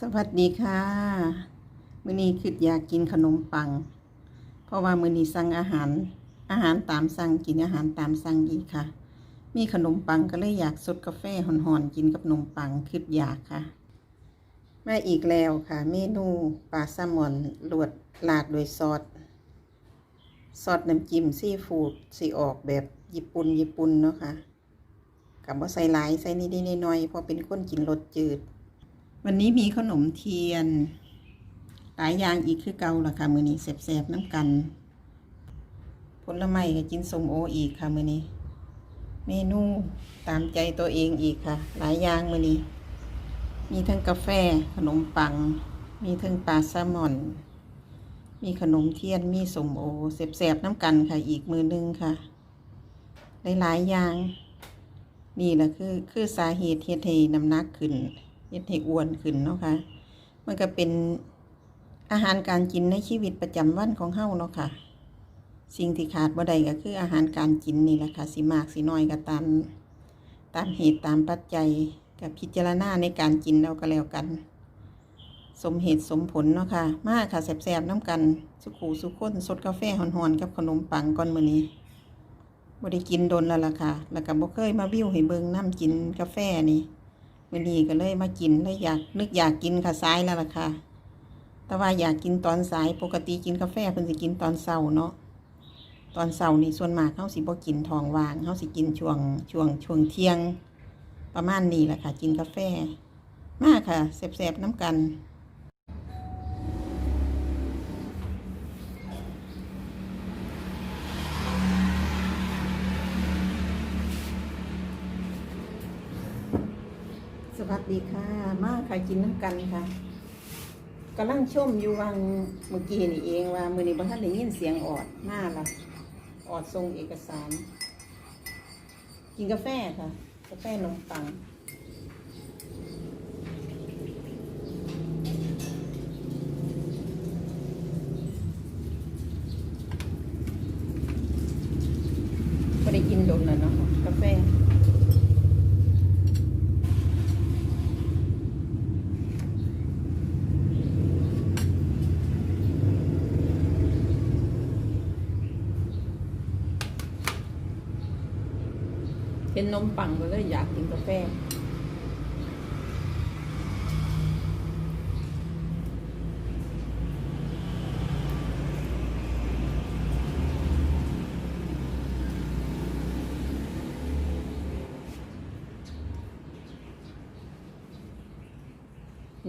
สวัสดีค่ะมื้อนี้คืออยากกินขนมปัง เพราะว่ามื้อนี้สั่งอาหาร อาหารตามสั่งกินอาหารตามสั่งอีกค่ะ มีขนมปังก็เลยอยากสดกาแฟห่อนๆกินกับขนมปังคืออยากค่ะ มาอีกแล้วค่ะ เมนูปลาแซลมอนลวดลาดโดวยซอสซอสน้ำจิ้มซีฟู้ดสิออกแบบญี่ปุ่นญี่ปุ่นเนาะค่ะกับว่าใส่หลายใส่นิดๆหน่อยๆเพราะเป็นคนกินรสจืด วันนี้มีขนมเทียน หลายอย่างอีกคือเก่าละค่ะ มือนี้แสบๆน้ำกัน ผลไม้ก็กินส้มโออีกค่ะ มือนี้ เมนูตามใจตัวเองอีกค่ะ หลายอย่างมือนี้ มีทั้งกาแฟขนมปัง มีทั้งปลาแซลมอน มีขนมเทียนมีสมโอแสบๆน้ำกันค่ะอีกมือนึงค่ะ หลายๆอย่าง นี่แหละคือคือสาเหตุเฮ็ดให้น้ำหนักขึ้น ฮ็ดให้อ้วนขึ้นเนาะค่ะมันก็เป็นอาหารการกินในชีวิตประจำวันของเฮาเนาะค่ะ สิ่งที่ขาดบ่ได้ก็คืออาหารการกินนี่แหละค่ะสิมากสิน้อยก็ตามตามเหตุตามปัจจัยกับพิจารณาในการกินเอาก็แล้วกัน สมเหตุสมผลเนาะค่ะ มากค่ะแซ่บๆน้ำกัน สุขูสุขคนสดกาแฟหอนๆกับขนมปังก่อนมื้อนี้บ่ได้กินโดนแล้วล่ะค่ะ แล้วก็บ่เคยมาวิวให้เบิ่งน้ำกินกาแฟนี่ มื่อนี้ก็เลยมากินเลยอยากนึกอยากกินค่ะสายแล้วล่ะค่ะ แต่ว่าอยากกินตอนสายปกติกินกาแฟเพิ่นสิกินตอนเช้าเนาะตอนเช้านี่ส่วนมากเขาสิบ่กินทองวางเขาสิกินช่วงช่วงช่วงเที่ยง ประมาณนี้แหละค่ะ กินกาแฟ มากค่ะแสบๆน้ำกัน สวัสดีค่ะ มาค่ะกินน้ำกันค่ะกำลังชมอยู่วังเมื่อกี้นี่เองว่ามือนี้บางท่านได้ยินเสียงออดมาละออดทรงเอกสาร กินกาแฟค่ะ กาแฟนมปังไม่ได้กินโดนแล้วเนาะกาแฟ เห็นนมปังก็เลยอยากกินกาแฟน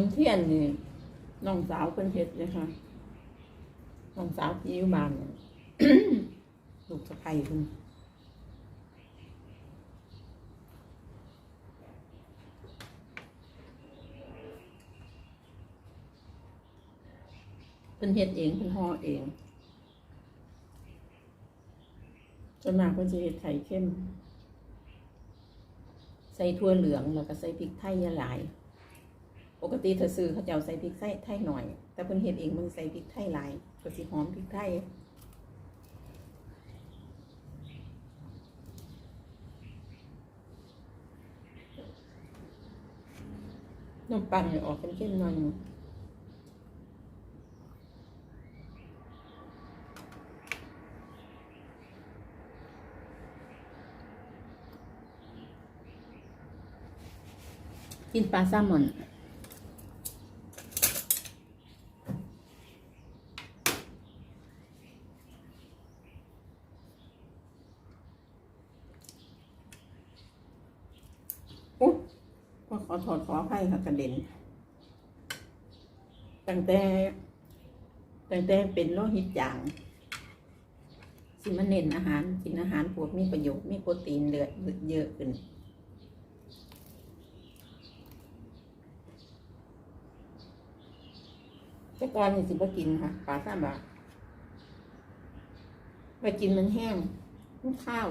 มเทียนนี่น้องสาวเป็นเฮ็ดเลยค่ะน้องสาวที่อยู่บ้านลูกสะใภ้เพิ่ เป็นเฮ็ดเองเป็นห่อเองส่วนมากเพิ่นจะเฮ็ดไข่เข้ม ใส่ถั่วเหลืองแล้วก็ใส่พริกไทยหลาย ปกติถ้าซื้อเขาจะเอาใส่พริกไทยไทยหน่อย แต่เพิ่นเฮ็ดเองมันใส่พริกไทยหลายก็สิหอมพริกไทยนมปังเนี่ยออกเข้มๆหน่อย กินปลาแซลมอนอุ๊ยขอขอถอดขออภัยค่ะกระเด็น ตั้งแต่ ตั้งแต่เป็นโรคหิตจางสิมันเน้นอาหาร กินอาหารพวกมีประโยชน์มีโปรตีนเลือดเยอะขึ้น แต่ก่อนนี่สิบ่กินค่ะปลาสามบาทไปกินมันแห้งมันข้าว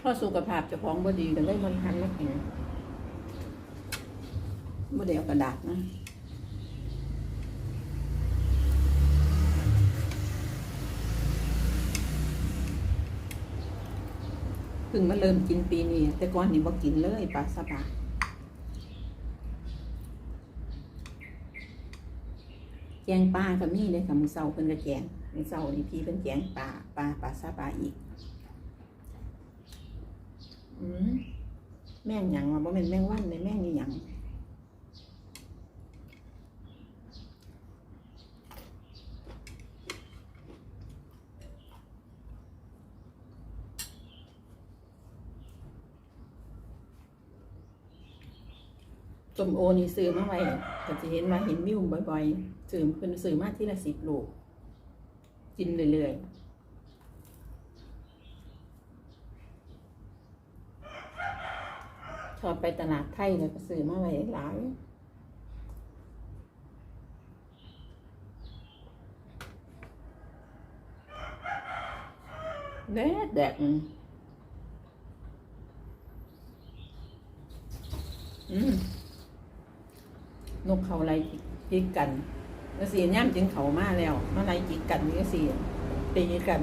พอสุขภาพจะพ้องบ่ดีกันได้มันทันมากินบ่เดียวกระดาษนะ เพิ่งมาเริ่มกินปีนี้แต่ก่อนนี่บ่กินเลยปลาซาบะแกงปลาก็มีเลยค่ะมือเสาเพิ่นกระแกงมือเสานี่พี่เพิ่นแกงปลาปลาปลาซาบะอีกอืมแม่งหยังว่าบ่แม่นแม่งวันเลยแม่งอีหยัง ส้มโอนี่ซื้อมาไว้ก็จะเห็นว่าเห็นวิวบ่อยๆซื้อเพิ่นซื้อมาที่ละสิบลูกกินเรื่อยๆชอบไปตลาดไทยแล้วก็ซื้อมาไว้หลายแดดแดดอืม นกเขาไล่จิกกันก็สีย่ำจึงเขามาแล้วมาไล่จิกกันนี่ก็สีตีกัน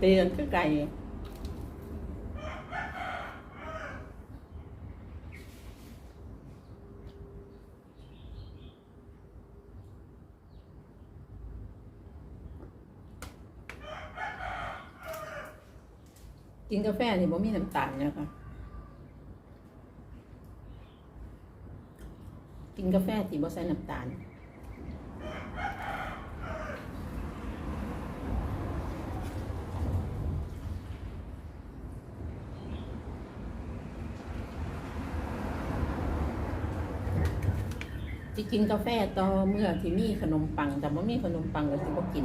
ตีกันก็ไก่กินกาแฟนี่บ่มีน้ำตาลนะคะ กินกาแฟตีบ่ใส่น้ำตาลจะกินกาแฟต่อเมื่อที่มีขนมปัง แต่ว่ามีขนมปังก็จะบ่กิน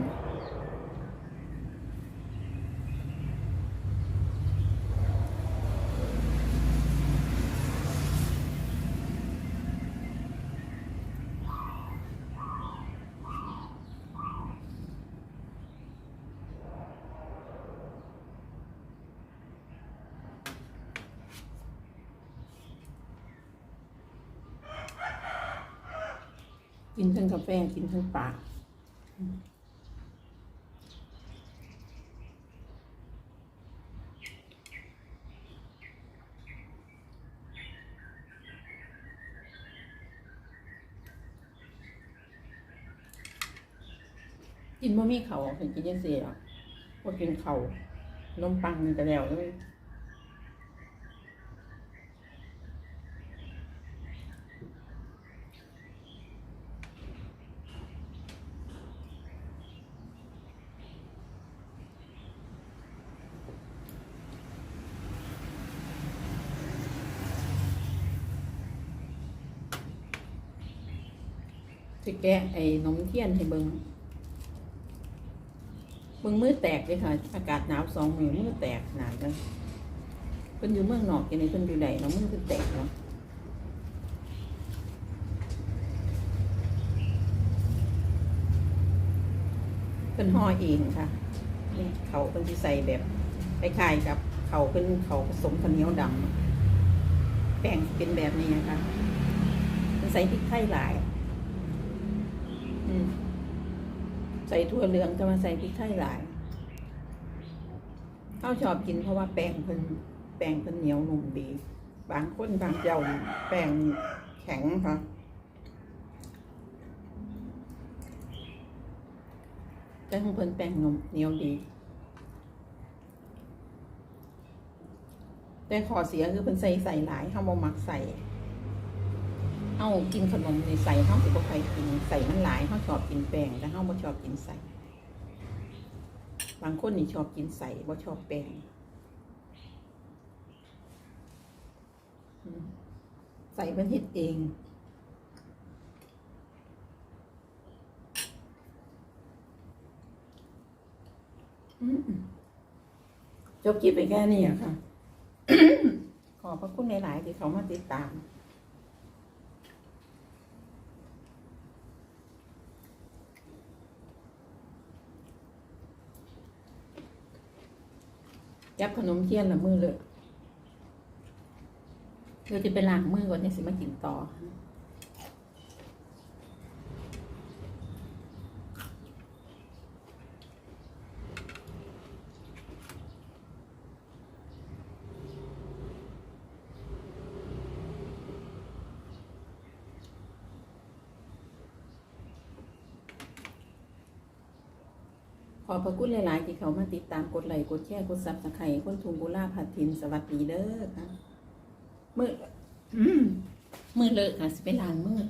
กินทั้งกาแฟกินทั้งปลากินบ่มีเขาเห็นกินยังเสียว่ากินเขานมปังนี่ก็แล้วเลย สิแกะไอ้นมเทียนให้เบิงเบิงมือแตกเลยค่ะ อากาศหนาวสองมือมือแตกหนาวเลยเพิ่นอยู่เมืองนอกยังไงเพิ่นอยู่ไหนเนาะมือเพิ่นแตกเนาะเพิ่นห่อเองค่ะนี่เขาเพิ่นที่ใส่แบบคล้ายๆกับเขาเป็นเขาผสมข้าวเหนียวดำแป้งเป็นแบบนี้นะคะเพิ่นใส่พริกไทยหลาย ใส่ถั่วเหลืองจะมาใส่พริกไทยหลายเขาชอบกินเพราะว่าแป้งเพิ่นแป้งเพิ่นเหนียวนุ่มดี บางคนบางเจ้าแป้งแข็งค่ะแต่ของเพิ่นแป้งนุ่มเหนียวดี แต่ขอเสียคือเพิ่นใส่ใส่หลายเฮาบ่มักใส่ เฮากินขนมนี่ใส่เฮาสิบ่ค่อยกินใส่มันหลายเฮาชอบกินแป้งแต่เฮาบ่ชอบกินใส่ บางคนนี่ชอบกินใส่บ่ชอบแป้งใส่เพิ่นเฮ็ดเองอืมจบคลิปไปแค่นี้ค่ะ ขอบพระคุณหลาย ๆ ที่เขามาติดตาม ยับขนมเทียนละมือเลยเดี๋ยวจะไปล้างมือก่อนเนี่ยสิมากินต่ออ ขอบพระคุณหลาย ๆ ที่เขามาติดตามกดไลค์กดแชร์กดซับสไครต์คนทุงบุราพัดทินสวัสดีเด้อค่ะมือมือเลอะค่ะสิไปล้างมือ